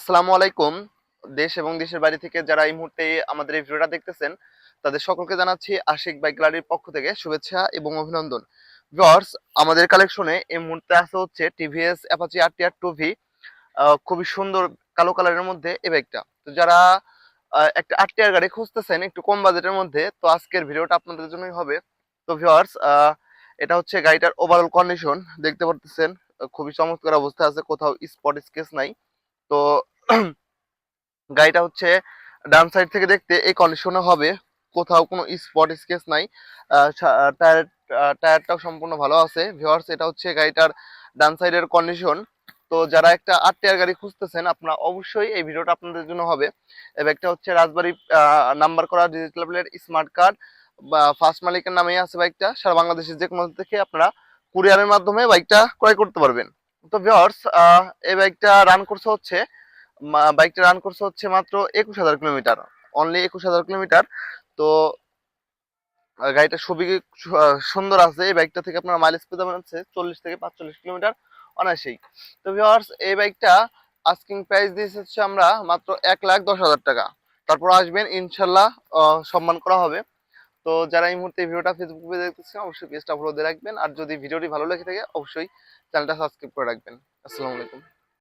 আসসালামু আলাইকুম, দেশ এবং দেশের বাইরে থেকে যারা এই মুহূর্তে আমাদের এই ভিডিওটা দেখতেছেন, তাদের সকলকে জানাচ্ছি আশিক বাইক গ্যালারির পক্ষ থেকে শুভেচ্ছা এবং অভিনন্দন। ভিউয়ার্স, আমাদের কালেকশনে এই মুহূর্তে আছে হচ্ছে TVS Apache RTR two V খুবই সুন্দর কালো কালারের মধ্যে এই বাইকটা। তো যারা একটা আরটিআর গাড়ি খুঁজতেছেন একটু কম বাজেটের মধ্যে, তো আজকের ভিডিওটা আপনাদের জন্যই হবে। তো ভিউয়ার্স এটা হচ্ছে গাড়িটার ওভারঅল কন্ডিশন দেখতে পারতেছেন খুবই চমৎকার অবস্থা আছে, কোথাও স্পট স্কেচ নাই। তো গাড়িটা হচ্ছে ডান সাইড থেকে দেখতে এই কন্ডিশনে হবে। কোথাও কোনো স্পট স্কেচ নাই। টায়ার টায়ারটাও সম্পূর্ণ ভালো আছে। ভিউয়ার্স এটা হচ্ছে গাড়িটার ডান সাইডের কন্ডিশন তো যারা একটা আট টায়ার গাড়ি খুঁজতেছেন, আপনারা অবশ্যই এই ভিডিওটা আপনাদের জন্য হবে। এই ব্যাগটা হচ্ছে রাজবাড়ি নাম্বার করা ডিজিটাল প্লেট স্মার্ট কার্ড বা ফার্স্ট মালিকের নামেই আছে বাইকটা সারা বাংলাদেশের যে কোনো থেকে আপনারা কুরিয়ারের মাধ্যমে বাইকটা ক্রয় করতে পারবেন। তো ভিউয়ার্স এই বাইকটা রান করছে হচ্ছে বাইকটা রান করছে হচ্ছে মাত্র একুশ হাজার কিলোমিটার অনলি একুশ হাজার কিলোমিটার। তো গাড়িটা খুবই সুন্দর আছে, এই বাইকটা থেকে আপনার মাইলেজ পেতে পারেন চল্লিশ থেকে পাঁচচল্লিশ কিলোমিটার অনায়াসেই। তো ভিউয়ার্স এই বাইকটা আস্কিং প্রাইস দিয়েছে হচ্ছে আমরা মাত্র এক লাখ দশ হাজার টাকা। তারপর আসবেন, ইনশাল্লাহ সম্মান করা হবে। তো যারা এই মুহূর্তে ভিডিওটা ফেসবুক পেজে দেখতেছে অবশ্যই পেজটা ফলো দিয়ে রাখবেন। আর যদি ভিডিওটি ভালো লেগে থাকে, অবশ্যই চ্যানেলটা সাবস্ক্রাইব করে রাখবেন। আসসালামু আলাইকুম।